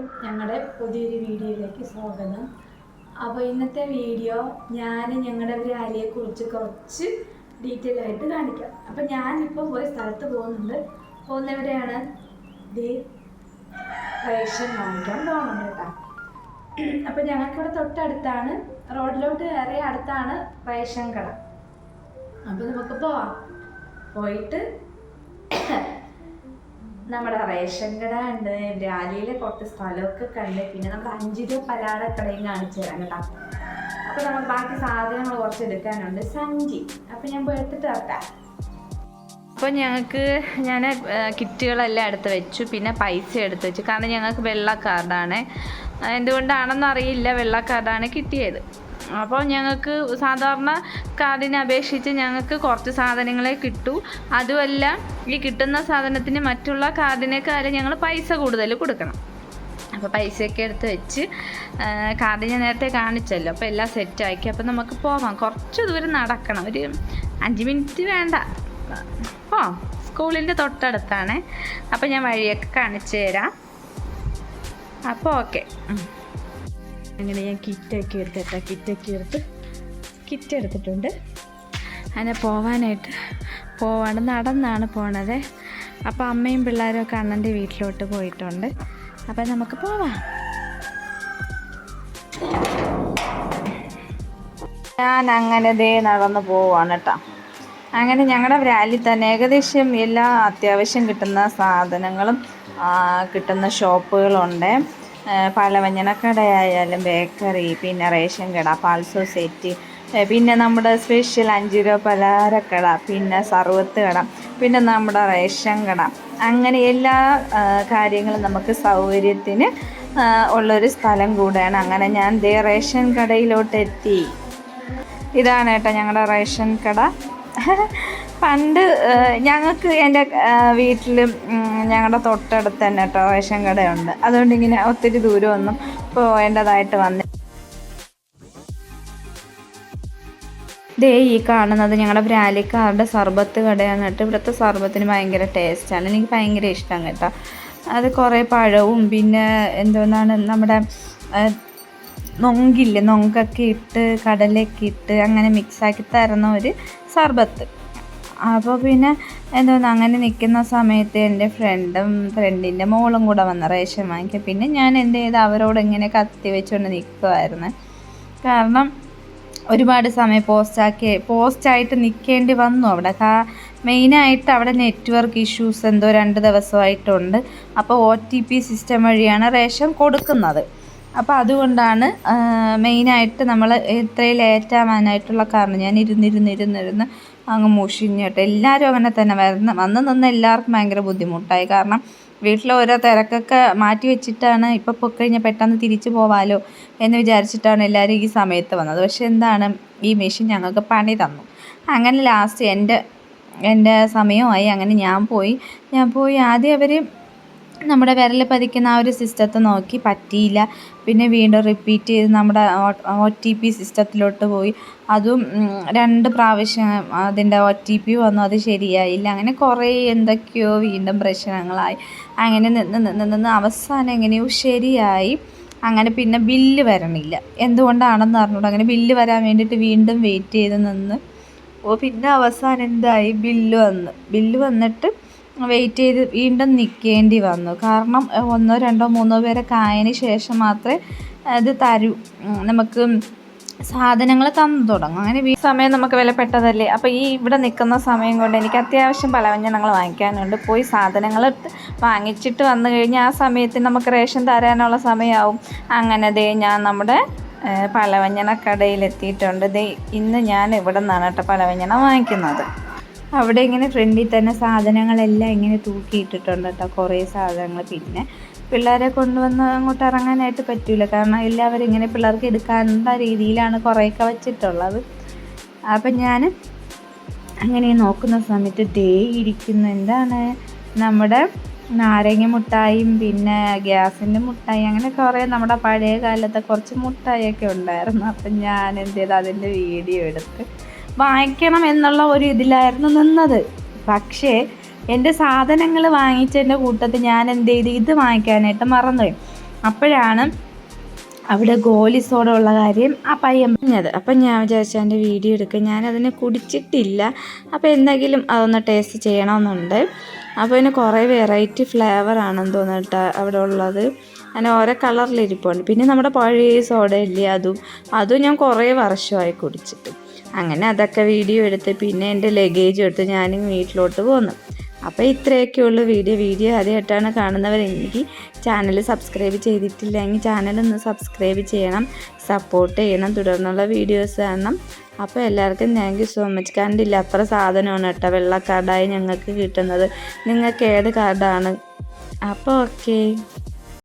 എല്ലാവർക്കും ഞങ്ങളുടെ പുതിയൊരു വീഡിയോയിലേക്ക് സ്വാഗതം. അപ്പോൾ ഇന്നത്തെ വീഡിയോ ഞാൻ ഞങ്ങളുടെ ഒരു കുറിച്ച് കുറച്ച് ഡീറ്റെയിൽ ആയിട്ട് കാണിക്കാം. അപ്പോൾ ഞാനിപ്പോൾ ഒരു സ്ഥലത്ത് പോകുന്നുണ്ട്. പോകുന്നവിടെയാണ് ദേ റേഷൻ വാങ്ങിക്കാൻ പോകുന്നുണ്ട് കേട്ടോ. അപ്പോൾ ഞങ്ങൾക്കിവിടെ തൊട്ടടുത്താണ് റോഡിലോട്ട് കയറി അടുത്താണ് റേഷൻ കട. അപ്പോൾ നമുക്ക് പോവാം. പോയിട്ട് നമ്മുടെ റേഷൻ കട ഉണ്ട് രാലിയിലെ കുറച്ച് സ്ഥലമൊക്കെ കണ്ട് പിന്നെ നമ്മൾ അഞ്ച് രൂപ പലാട കടയും കാണിച്ചു തരാം കേട്ടോ. അപ്പോൾ നമ്മൾ ബാക്കി സാധനങ്ങൾ കുറച്ച് എടുക്കാനുണ്ട്. സഞ്ചി. അപ്പോൾ ഞാൻ എടുത്തിട്ട് വരട്ടെ. അപ്പോൾ ഞങ്ങൾക്ക് ഞാൻ കിറ്റുകളെല്ലാം എടുത്ത് വെച്ചു. പിന്നെ പൈസ എടുത്ത് വെച്ചു. കാരണം ഞങ്ങൾക്ക് വെള്ള കാർഡാണ് എന്തുകൊണ്ടാണെന്ന് അറിയില്ല വെള്ള കാർഡാണ് കിട്ടിയത്. അപ്പോൾ ഞങ്ങൾക്ക് സാധാരണ കാർഡിനെ അപേക്ഷിച്ച് ഞങ്ങൾക്ക് കുറച്ച് സാധനങ്ങളെ കിട്ടൂ. അതുമല്ല ഈ കിട്ടുന്ന സാധനത്തിന് മറ്റുള്ള കാർഡിനേക്കാളും ഞങ്ങൾ പൈസ കൂടുതൽ കൊടുക്കണം. അപ്പോൾ പൈസയൊക്കെ എടുത്ത് വെച്ച് കാർഡ് ഞാൻ നേരത്തെ കാണിച്ചല്ലോ. അപ്പോൾ എല്ലാം സെറ്റാക്കി അപ്പോൾ നമുക്ക് പോവാം. കുറച്ച് ദൂരം നടക്കണം. ഒരു അഞ്ച് മിനിറ്റ് വേണ്ട. ഓ സ്കൂളിന്റെ തൊട്ടടുത്താണ്. അപ്പോൾ ഞാൻ വഴിയൊക്കെ കാണിച്ചു തരാം. അപ്പോൾ ഓക്കെ. അങ്ങനെ ഞാൻ കിറ്റൊക്കെ എടുത്തിട്ടാ കിറ്റാക്കി എടുത്ത് കിറ്റ് എടുത്തിട്ടുണ്ട്. അങ്ങനെ പോവാനായിട്ട് പോവാണ്ട് നടന്നാണ് പോണത്. അപ്പോൾ അമ്മയും പിള്ളേരും ഒക്കെ അണ്ണന്റെ വീട്ടിലോട്ട് പോയിട്ടുണ്ട്. അപ്പം നമുക്ക് പോവാം. ഞാൻ അങ്ങനെ ദേ നടന്ന് പോവാണ് കേട്ടോ. അങ്ങനെ ഞങ്ങളുടെ റാലിയിൽ തന്നെ ഏകദേശം എല്ലാ അത്യാവശ്യം കിട്ടുന്ന സാധനങ്ങളും കിട്ടുന്ന ഷോപ്പുകളുണ്ട്. പലവ്യഞ്ജനക്കടയായാലും ബേക്കറി പിന്നെ റേഷൻ കട പാൽ സൊസൈറ്റി പിന്നെ നമ്മുടെ സ്പെഷ്യൽ അഞ്ച് രൂപ പലഹാരക്കട പിന്നെ സർവത്ത് കട പിന്നെ നമ്മുടെ റേഷൻ കട. അങ്ങനെ എല്ലാ കാര്യങ്ങളും നമുക്ക് സൗകര്യത്തിന് ഉള്ളൊരു സ്ഥലം കൂടെയാണ്. അങ്ങനെ ഞാൻ ദേ റേഷൻ കടയിലോട്ട് എത്തി ഇതാണ് കേട്ടോ ഞങ്ങളുടെ റേഷൻ കട. പണ്ട് ഞങ്ങൾക്ക് എന്റെ വീട്ടിൽ ഞങ്ങളുടെ തൊട്ടടുത്ത് തന്നെ കേട്ടോ റേഷൻ കടയുണ്ട്. അതുകൊണ്ട് ഇങ്ങനെ ഒത്തിരി ദൂരമൊന്നും പോകേണ്ടതായിട്ട് വന്നു ദേ ഈ കാണുന്നത് ഞങ്ങളുടെ ബ്രാലിക്കാരുടെ സർബത്ത് കടയാണ് കേട്ടോ. ഇവിടുത്തെ സർബത്തിന് ഭയങ്കര ടേസ്റ്റാണ് എനിക്ക് ഭയങ്കര ഇഷ്ടം കേട്ടോ. അത് കുറേ പഴവും പിന്നെ എന്തോന്നാണ് നമ്മുടെ നൊങ്കില്ലേ നൊങ്കൊക്കെ ഇട്ട് കടലൊക്കെ ഇട്ട് അങ്ങനെ മിക്സാക്കി തരുന്ന ഒരു സർബത്ത്. അപ്പോൾ പിന്നെ എന്തോന്ന് അങ്ങനെ നിൽക്കുന്ന സമയത്ത് എന്റെ ഫ്രണ്ടും ഫ്രണ്ടിന്റെ മോളും കൂടെ വന്ന റേഷൻ വാങ്ങിക്കുക പിന്നെ ഞാൻ എന്ത് ചെയ്ത് അവരോട് ഇങ്ങനെ കത്തി വെച്ചുകൊണ്ട് നിൽക്കുമായിരുന്നു കാരണം ഒരുപാട് സമയം പോസ്റ്റാക്കി പോസ്റ്റായിട്ട് നിൽക്കേണ്ടി വന്നു അവിടെ. കാ മെയിനായിട്ട് അവിടെ നെറ്റ്വർക്ക് ഇഷ്യൂസ് എന്തോ രണ്ട് ദിവസമായിട്ടുണ്ട്. അപ്പോൾ ഒ ടി പി സിസ്റ്റം വഴിയാണ് റേഷൻ കൊടുക്കുന്നത്. അപ്പോൾ അതുകൊണ്ടാണ് മെയിനായിട്ട് നമ്മൾ ഇത്രയും ലേറ്റ് ആവാനായിട്ടുള്ള കാരണം ഞാൻ ഇരുന്നിരുന്നിരുന്നിരുന്ന് അങ്ങ് മുഷിഞ്ഞിട്ട് എല്ലാവരും അങ്ങനെ തന്നെ വരുന്ന വന്ന് നിന്ന് എല്ലാവർക്കും ഭയങ്കര ബുദ്ധിമുട്ടായി. കാരണം വീട്ടിലെ ഓരോ തിരക്കൊക്കെ മാറ്റി വെച്ചിട്ടാണ് ഇപ്പോൾ പൊക്കഴിഞ്ഞാൽ പെട്ടെന്ന് തിരിച്ചു പോവാലോ എന്ന് വിചാരിച്ചിട്ടാണ് എല്ലാവരും ഈ സമയത്ത് വന്നത്. പക്ഷേ എന്താണ് ഈ മെഷീൻ ഞങ്ങൾക്ക് പണി തന്നു. അങ്ങനെ ലാസ്റ്റ് എന്റെ എന്റെ സമയമായി. അങ്ങനെ ഞാൻ പോയി. ഞാൻ പോയി. ആദ്യം അവർ നമ്മുടെ വിരൽ പതിക്കുന്ന ആ ഒരു സിസ്റ്റത്തെ നോക്കി പറ്റിയില്ല. പിന്നെ വീണ്ടും റിപ്പീറ്റ് ചെയ്ത് നമ്മുടെ ഒ ടി പി സിസ്റ്റത്തിലോട്ട് പോയി. അതും രണ്ട് പ്രാവശ്യം അതിന്റെ ഒ ടി പി വന്നു. അത് ശരിയായില്ല. അങ്ങനെ കുറേ എന്തൊക്കെയോ വീണ്ടും പ്രശ്നങ്ങളായി. അങ്ങനെ നിന്ന് നിന്ന് നിന്ന് അവസാനം എങ്ങനെയോ ശരിയായി. അങ്ങനെ പിന്നെ ബില്ല് വരണില്ല. എന്തുകൊണ്ടാണെന്ന് അറിഞ്ഞൂട. അങ്ങനെ ബില്ല് വരാൻ വേണ്ടിയിട്ട് വീണ്ടും വെയിറ്റ് ചെയ്ത് നിന്ന്. ഓ പിന്നെ അവസാനം എന്തായി? ബില്ല് വന്ന്. ബില്ല് വന്നിട്ട് വെയിറ്റ് ചെയ്ത് വീണ്ടും നിൽക്കേണ്ടി വന്നു. കാരണം ഒന്നോ രണ്ടോ മൂന്നോ പേരൊക്കെ ആയതിന് ശേഷം മാത്രമേ അത് തരൂ നമുക്ക് സാധനങ്ങൾ തന്നു തുടങ്ങും. അങ്ങനെ ഈ സമയം നമുക്ക് വിലപ്പെട്ടതല്ലേ? അപ്പോൾ ഈ ഇവിടെ നിൽക്കുന്ന സമയം കൊണ്ട് എനിക്ക് അത്യാവശ്യം പലവ്യഞ്ജനങ്ങൾ വാങ്ങിക്കാനുണ്ട്. പോയി സാധനങ്ങൾ വാങ്ങിച്ചിട്ട് വന്നു കഴിഞ്ഞാൽ ആ സമയത്ത് നമുക്ക് റേഷൻ തരാനുള്ള സമയമാവും അങ്ങനെ ദേ ഞാൻ നമ്മുടെ പലവ്യഞ്ജന കടയിലെത്തിയിട്ടുണ്ട് ദേ ഇന്ന് ഞാൻ ഇവിടെ നിന്നാണ് കേട്ടോ പലവ്യഞ്ജനം വാങ്ങിക്കുന്നത്. അവിടെ ഇങ്ങനെ ഫ്രണ്ടിൽ തന്നെ സാധനങ്ങളെല്ലാം ഇങ്ങനെ തൂക്കിയിട്ടിട്ടുണ്ട് കേട്ടോ കുറേ സാധനങ്ങൾ പിന്നെ പിള്ളേരെ കൊണ്ടുവന്ന് അങ്ങോട്ട് ഇറങ്ങാനായിട്ട് പറ്റില്ല കാരണം എല്ലാവരും ഇങ്ങനെ പിള്ളേർക്ക് എടുക്കാനുള്ള രീതിയിലാണ് കുറേയൊക്കെ വച്ചിട്ടുള്ളത്. അപ്പം ഞാൻ അങ്ങനെ നോക്കുന്ന സമയത്ത് ദേ ഇരിക്കുന്ന. എന്താണ്? നമ്മുടെ നാരങ്ങ മുട്ടായും പിന്നെ ഗ്യാസിന്റെ മുട്ടായി അങ്ങനെ കുറേ നമ്മുടെ പഴയ കാലത്തെ കുറച്ച് മുട്ടായൊക്കെ ഉണ്ടായിരുന്നു. അപ്പം ഞാൻ എന്ത് ചെയ്തു? അതിന്റെ വീഡിയോ എടുത്ത് വാങ്ങിക്കണം എന്നുള്ള ഒരു ഇതിലായിരുന്നു നിന്നത്. പക്ഷേ എന്റെ സാധനങ്ങൾ വാങ്ങിച്ചതിന്റെ കൂട്ടത്തിൽ ഞാൻ എന്ത് ചെയ്ത്? ഇത് വാങ്ങിക്കാനായിട്ട് മറന്നുപോയി. അപ്പോഴാണ് അവിടെ ഗോലി സോഡ ഉള്ള കാര്യം ആ പയ്യൻ പറഞ്ഞത്. അപ്പം ഞാൻ വിചാരിച്ചു എന്റെ വീഡിയോ എടുക്കുക ഞാനതിനെ കുടിച്ചിട്ടില്ല. അപ്പോൾ എന്തെങ്കിലും അതൊന്ന് ടേസ്റ്റ് ചെയ്യണമെന്നുണ്ട്. അപ്പോൾ ഇതിന് കുറേ വെറൈറ്റി ഫ്ലേവർ ആണെന്ന് തോന്നിട്ട് അവിടെ ഉള്ളത്. അങ്ങനെ ഓരോ കളറിലിരിപ്പുണ്ട്. പിന്നെ നമ്മുടെ പഴയ സോഡ ഇല്ലേ അതും അതും ഞാൻ കുറേ വർഷമായി കുടിച്ചിട്ട്. അങ്ങനെ അതൊക്കെ വീഡിയോ എടുത്ത് പിന്നെ എന്റെ ലഗേജ് എടുത്ത് ഞാനും വീട്ടിലോട്ട് പോന്നു. അപ്പോൾ ഇത്രയൊക്കെ ഉള്ളൂ വീഡിയോ വീഡിയോ ആദ്യമായിട്ടാണ് കാണുന്നവർ എനിക്ക് ചാനൽ സബ്സ്ക്രൈബ് ചെയ്തിട്ടില്ലെങ്കിൽ ചാനൽ ഒന്ന് സബ്സ്ക്രൈബ് ചെയ്യണം സപ്പോർട്ട് ചെയ്യണം തുടർന്നുള്ള വീഡിയോസ് കാണണം. അപ്പോൾ എല്ലാവർക്കും താങ്ക് യു സോ മച്ച് കണ്ടില്ല അത്ര സാധനമാണ് കേട്ടോ വെള്ള കാർഡായി ഞങ്ങൾക്ക് കിട്ടുന്നത്. നിങ്ങൾക്ക് ഏത് കാർഡാണ് അപ്പോൾ ഓക്കെ